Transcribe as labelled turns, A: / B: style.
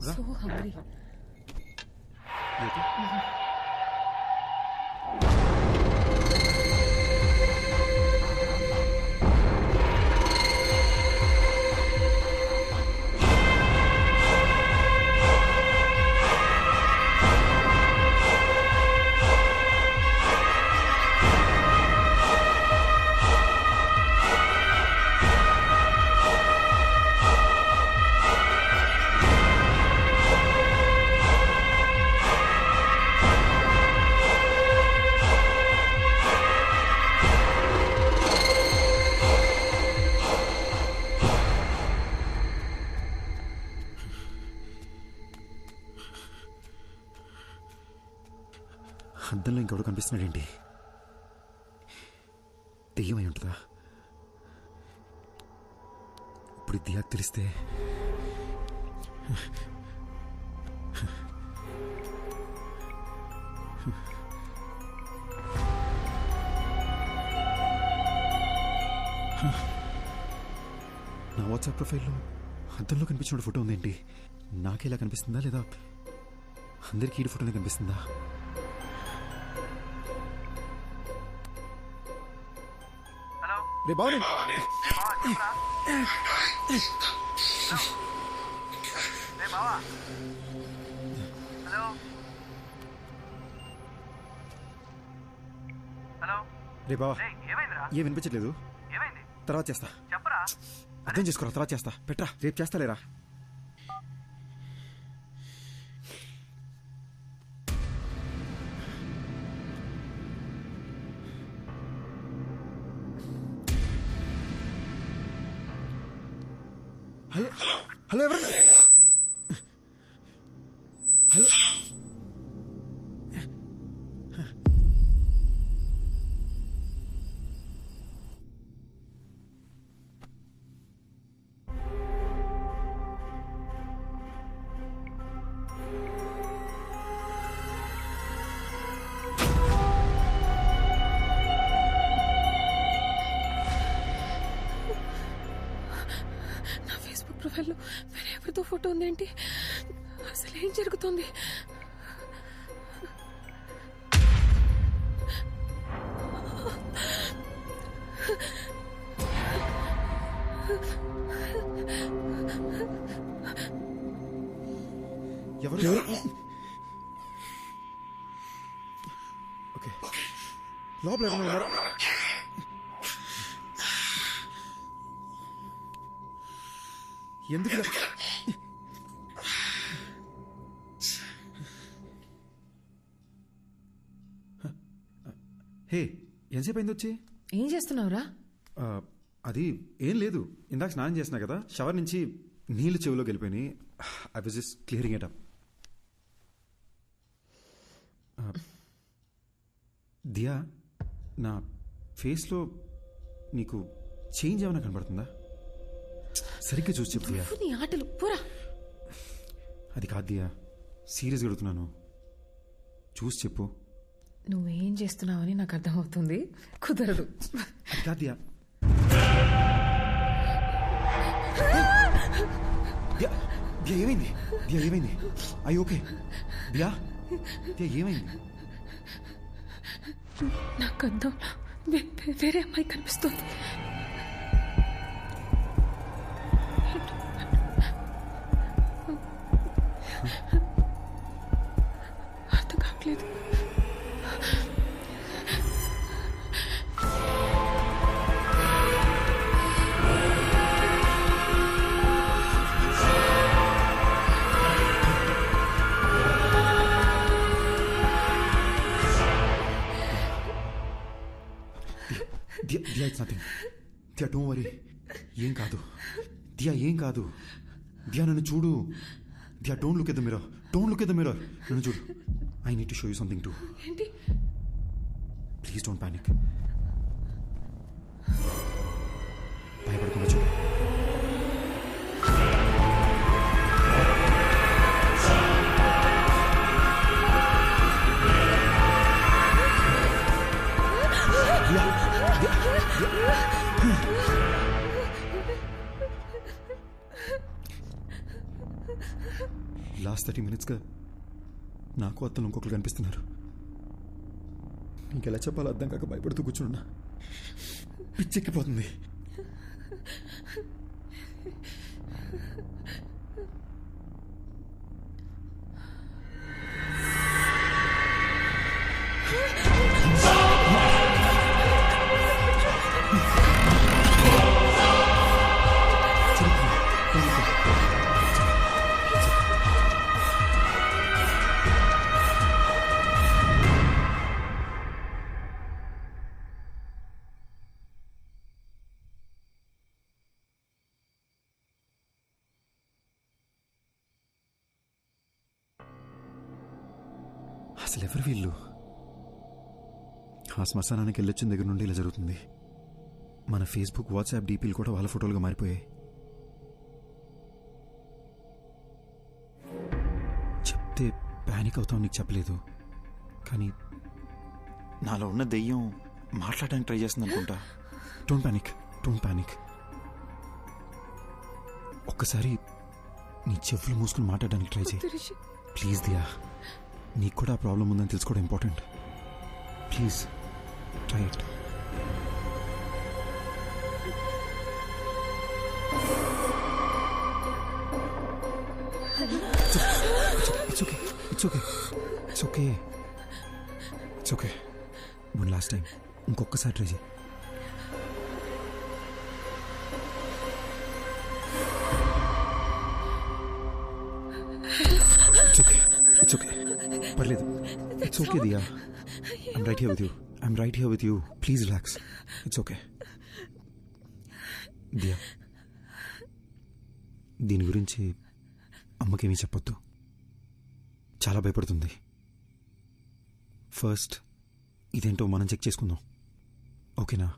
A: So
B: hungry. You
A: too? Mm-hmm. అద్దంలో ఇంకెవడు కనిపిస్తున్నాడేంటి? దెయ్యమై ఉంటుందా? ఇప్పుడు దియా దియాకు తెలిస్తే నా వాట్సాప్ ప్రొఫైల్లో అద్దంలో కనిపించిన ఫోటో ఉందేంటి? నాకు ఇలా కనిపిస్తుందా లేదా? అందరికీ ఈ ఫోటోనే కనిపిస్తుందా? రే బాగుంది
C: హలో
A: రే బావా
C: ఏయ్, ఏమైందిరా?
A: ఏ వినిపించట్లేదు?
C: ఏమైంది?
A: తర్వాత చేస్తా.
C: చెప్పరా?
A: అర్థం చేసుకోరా తర్వాత చేస్తా. పెట్రా రేపు చేస్తాలేరా? హలో హలో ఎవరు?
B: ప్రొఫైల్లో వేరే ఎవరితో ఫోటో ఉందేంటి? అసలు ఏం జరుగుతుంది?
A: ఎవరు? ఎవరు? ఓకే. లోపల ఎవరైనా ఎందుకు? హే ఎంతసేపు అయింది వచ్చి?
B: ఏం చేస్తున్నావురా?
A: అది ఏం లేదు. ఇందాక స్నానం చేసినా కదా. షవర్ నుంచి నీళ్ళు చెవిలోకి వెళ్ళిపోయినాయి. I was just clearing it up Diya నా ఫేస్లో నీకు చేంజ్ ఏమైనా కనబడుతుందా? సరిగ్గా చూసి చెప్పు దియా
B: నీ ఆటలు పోరా.
A: అది కాదు దియా సీరియస్గా అడుగుతున్నాను చూసి చెప్పు.
B: నువ్వేం చేస్తున్నావని నాకు అర్థమవుతుంది. కుదరదు.
A: అది కాదు దియా దియా దియా ఏమైంది? దియా ఏమైంది? అయ్యి ఓకే దియా దియా ఏమైంది?
B: నాకు అర్థం వేరే అమ్మాయి కనిపిస్తుంది. అర్థం
A: Diya it's nothing Diya don't worry ఏం కాదు. దియా ఏం కాదు. దియా నన్ను చూడు. దియా డోంట్ లుక్ ఎద్దు మీరు మిరర్ డోంట్ లుక్ ఎద్దు మీరు మిరర్ నన్ను చూడు. I need to show you something to
B: ఏంటి
A: ప్లీజ్ డోంట్ పానిక్ భయపడకుండా చూడు. లాస్ట్ థర్టీ మినిట్స్గా నాకు అతను ఇంకొకరు కనిపిస్తున్నారు. ఇంకెలా చెప్పాలో అర్థం కాక భయపడుతూ కూర్చున్నా పిచ్చెక్కిపోతుంది. అసలు ఎవరు వీళ్ళు? ఆ శ్మశానానికి వెళ్ళొచ్చిన దగ్గర నుండి ఇలా జరుగుతుంది. మన ఫేస్బుక్ వాట్సాప్ డీపీలు కూడా వాళ్ళ ఫోటోలుగా మారిపోయాయి. చెప్తే ప్యానిక్ అవుతాం నీకు చెప్పలేదు. కానీ నాలో ఉన్న దెయ్యం మాట్లాడడానికి ట్రై చేస్తుంది అనుకుంటా. డోంట్ ప్యానిక్ డోంట్ ప్యానిక్ ఒక్కసారి నీ చెవులు మూసుకుని మాట్లాడడానికి ట్రై చేయి. ప్లీజ్ దియా నీకు కూడా ఆ ప్రాబ్లం ఉందని తెలుసుకోవడం important. Please try it it's it's okay it's okay it's okay last time ఇంకొకసారి ట్రై చేయి. It's okay. పర్లేదు. It's okay Diya I'm right here with you I'm right here with you please relax it's okay Diya దీని గురించి అమ్మకేమీ చెప్పొద్దు. చాలా భయపడుతుంది. First ఇదేంటో మనం చెక్ చేసుకుందాం. ఓకేనా